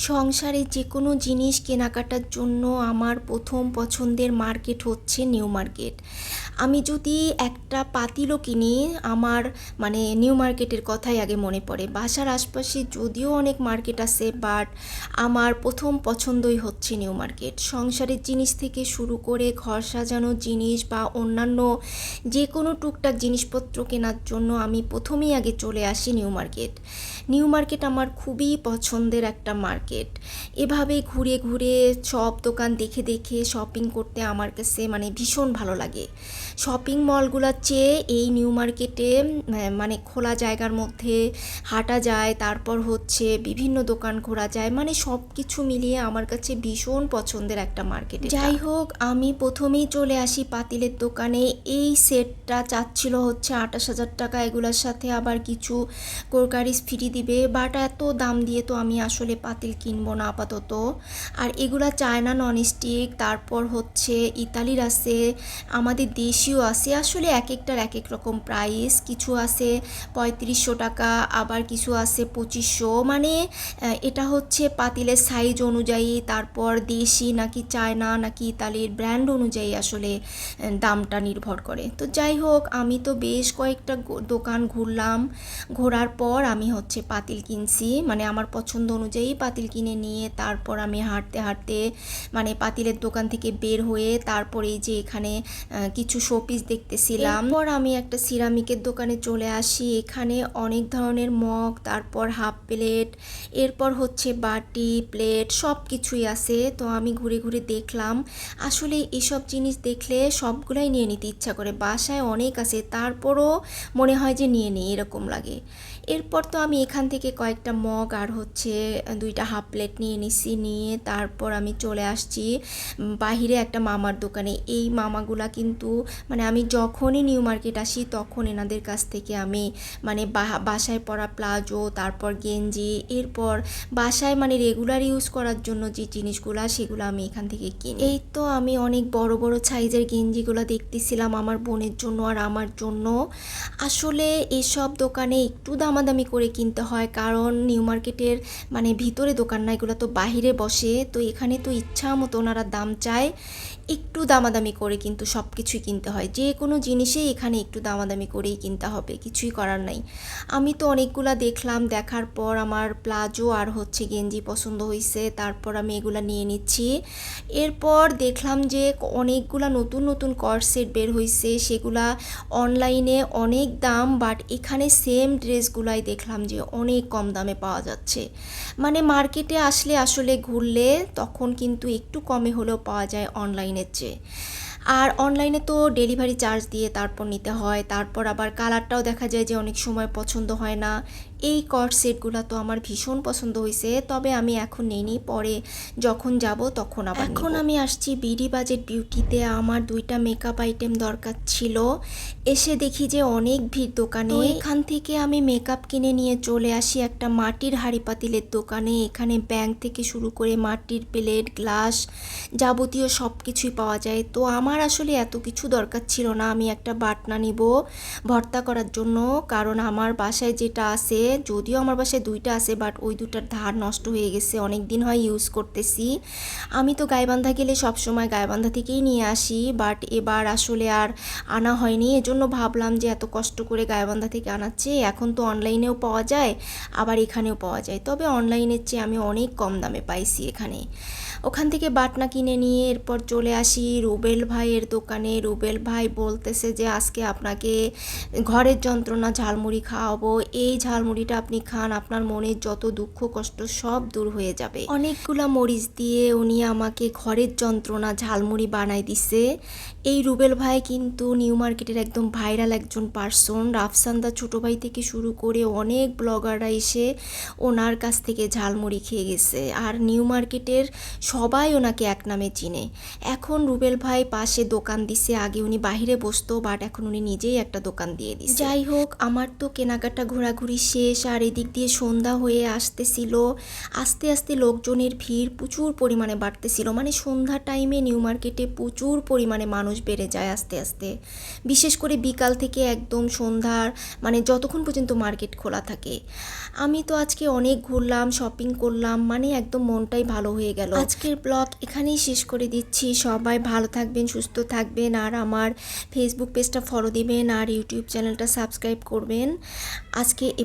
সংসারে যে কোনো জিনিস কেনাকাটার জন্য আমার প্রথম পছন্দের মার্কেট হচ্ছে নিউ মার্কেট। আমি যদি একটা পাতিলও কিনি, আমার মানে নিউ মার্কেটের কথাই আগে মনে পড়ে। বাসার আশপাশে যদিও অনেক মার্কেট আছে বাট আমার প্রথম পছন্দই হচ্ছে নিউ মার্কেট সংসারের জিনিস থেকে শুরু করে ঘর সাজানোর জিনিস বা অন্যান্য যে কোনো টুকটাক জিনিসপত্র কেনার জন্য আমি প্রথমেই আগে চলে আসি নিউ মার্কেট নিউ মার্কেট আমার খুবই পছন্দের একটা মার্কেট এভাবে ঘুরে ঘুরে সব দোকান দেখে দেখে শপিং করতে আমার কাছে মানে ভীষণ ভালো লাগে। শপিং মলগুলোর চেয়ে এই নিউ মার্কেটে মানে খোলা জায়গার মধ্যে হাঁটা যায়, তারপর হচ্ছে বিভিন্ন দোকান ঘোরা যায় মানে সব কিছু মিলিয়ে আমার কাছে ভীষণ পছন্দের একটা মার্কেট যাই হোক, আমি প্রথমেই চলে আসি পাতিলের দোকানে। এই সেটটা চাচ্ছিল হচ্ছে আঠাশ হাজার টাকা, এগুলোর সাথে আবার কিছু কোরকারিস ফ্রি দিবে বাট এত দাম দিয়ে তো আমি আসলে পাতিল কিনবো না আপাতত। আর এগুলা চায়না ননস্টিক তারপর হচ্ছে ইতালির আছে, আমাদের দেশীয় আছে। আসলে এক একটার এক এক রকম প্রাইস কিছু আছে পঁয়ত্রিশশো টাকা, আবার কিছু আছে পঁচিশশো। মানে এটা হচ্ছে পাতিলের সাইজ অনুযায়ী, তারপর দেশি নাকি চায়না নাকি ইতালির ব্র্যান্ড অনুযায়ী আসলে দামটা নির্ভর করে। তো যাই হোক, আমি তো বেশ কয়েকটা দোকান ঘুরলাম। ঘোরার পর আমি হচ্ছে পাতিল কিনছি। মানে আমার পছন্দ অনুযায়ী পাতিল কিনে নিয়ে, তারপর আমি হাঁটতে হাঁটতে মানে পাতিলের দোকান থেকে বের হয়ে, তারপরে যে এখানে কিছু শোপিস দেখতেছিলাম। পর আমি একটা সিরামিকের দোকানে চলে আসি। এখানে অনেক ধরনের মগ, তারপর হাফ প্লেট এরপর হচ্ছে বাটি প্লেট সব কিছুই আছে। তো আমি ঘুরে ঘুরে দেখলাম। আসলে এসব জিনিস দেখলে সবগুলাই নিয়ে নিতে ইচ্ছা করে। বাসায় অনেক আছে, তারপরও মনে হয় যে নিয়ে নিই, এরকম লাগে। এরপর তো আমি এখান থেকে কয়েকটা মগ আর হচ্ছে দুইটা হাফ প্লেট নিয়ে নিছি, নিয়ে তারপর আমি চলে আসছি বাহিরে একটা মামার দোকানে। এই মামাগুলা কিন্তু মানে আমি যখনই নিউ মার্কেট আসি তখন এনাদের কাছ থেকে আমি মানে বাসায় পরা প্লাজো, তারপর গেঞ্জি, এরপর বাসায় মানে রেগুলার ইউজ করার জন্য যে জিনিসগুলো, সেগুলো আমি এখান থেকে কিনি। এই তো আমি অনেক বড় বড় সাইজের গেঞ্জিগুলো দেখতেছিলাম আমার বোনের জন্য আর আমার জন্য। আসলে এসব দোকানে একটু দামাদামি করে কিনতে হয়, কারণ নিউ মার্কেটের মানে ভিতরে দোকান না, এগুলো তো বাহিরে বসে, তো এখানে তো ইচ্ছা মতো ওনারা দাম চায়, একটু দামাদামি করে কিন্তু সব কিছুই কিনতে হয়। যে কোনো জিনিসেই এখানে একটু দামাদামি করেই কিনতে হবে, কিছুই করার নাই। আমি তো অনেকগুলা দেখলাম, দেখার পর আমার প্লাজো আর হচ্ছে গেঞ্জি পছন্দ হয়েছে তারপর আমি এগুলা নিয়ে নিচ্ছি। এরপর দেখলাম যে অনেকগুলা নতুন নতুন কর সেট বের হয়েছে সেগুলা অনলাইনে অনেক দাম বাট এখানে সেম ড্রেসগুলাই দেখলাম যে অনেক কম দামে পাওয়া যাচ্ছে। মানে মার্কেটে আসলে আসলে ঘুরলে তখন কিন্তু একটু কমে হলেও পাওয়া যায় অনলাইনের চেয়ে। আর অনলাইনে তো ডেলিভারি চার্জ দিয়ে তারপর নিতে হয়, তারপর আবার কালারটাও দেখা যায় যে অনেক সময় পছন্দ হয় না। এই কট সেটগুলো তো আমার ভীষণ পছন্দ হয়েছে তবে আমি এখন নেইনি পরে যখন যাব তখন আবার এখন আমি আসছি বিডি বাজেট বিউটিতে আমার দুইটা মেকআপ আইটেম দরকার ছিল। এসে দেখি যে অনেক ভিড় দোকানে। এখান থেকে আমি মেকআপ কিনে নিয়ে চলে আসি একটা মাটির হাড়ি পাতিলের দোকানে। এখানে ব্যাংক থেকে শুরু করে মাটির প্লেট গ্লাস যাবতীয় সব কিছুই পাওয়া যায়। তো আমার আসলে এত কিছু দরকার ছিল না আমি একটা বাটনা নিব ভর্তা করার জন্য। কারণ আমার বাসায় যেটা আছে যদিও আমার বাসায় দুইটা আছে বাট ওই দুটার ধার নষ্ট হয়ে গেছে। অনেক দিন হয় ইউজ করতেছি। আমি তো গাইবান্ধা গেলে সবসময় গাইবান্ধা থেকেই নিয়ে আসি বাট এবার আসলে আর আনা হয়নি। এজন্য ভাবলাম যে এত কষ্ট করে গাইবান্ধা থেকে আনাচ্ছে, এখন তো অনলাইনেও পাওয়া যায়, আবার এখানেও পাওয়া যায়। তবে অনলাইনের চেয়ে আমি অনেক কম দামে পাইছি এখানে। ওখান থেকে বাটনা কিনে নিয়ে এরপর চলে আসি রুবেল ভাইয়ের দোকানে। রুবেল ভাই বলতেছে যে, আজকে আপনাকে ঘরের যন্ত্রণা, ঝালমুড়ি খাওয়াবো। এই ঝালমুড়িটা আপনি খান আপনার মনের যত দুঃখ কষ্ট সব দূর হয়ে যাবে। অনেকগুলা মরিচ দিয়ে উনি আমাকে ঘরের যন্ত্রণা ঝালমুড়ি বানাই দিছে। এই রুবেল ভাই কিন্তু নিউ মার্কেটের একদম ভাইরাল একজন পার্সন। রাফসান্দা ছোট ভাই থেকে শুরু করে অনেক ব্লগাররা এসে ওনার কাছ থেকে ঝালমুড়ি খেয়ে গেছে। আর নিউ মার্কেটের সবাই ওনাকে এক নামে চিনে। এখন রুবেল ভাই পাশে দোকান দিছে আগে উনি বাহিরে বসতো বাট এখন উনি নিজেই একটা দোকান দিয়ে দিছে। যাই হোক আমার তো কেনাকাটা ঘোরাঘুরি শেষ। পরিবেশ আর এদিক দিয়ে সন্ধ্যা হয়ে আসতেছিল। আস্তে আস্তে লোকজনের ভিড় প্রচুর পরিমাণে বাড়তেছিল। মানে সন্ধ্যা টাইমে নিউ মার্কেটে প্রচুর পরিমাণে মানুষ বেড়ে যায় আস্তে আস্তে। বিশেষ করে বিকাল থেকে একদম সন্ধ্যার মানে যতক্ষণ পর্যন্ত মার্কেট খোলা থাকে। আমি তো আজকে অনেক ঘুরলাম শপিং করলাম মানে একদম মনটাই ভালো হয়ে গেল। আজকের ব্লগ এখানেই শেষ করে দিচ্ছি। সবাই ভালো থাকবেন, সুস্থ থাকবেন, আর আমার ফেসবুক পেজটা ফলো দিবেন, আর ইউটিউব চ্যানেলটা সাবস্ক্রাইব করবেন। আজকে এ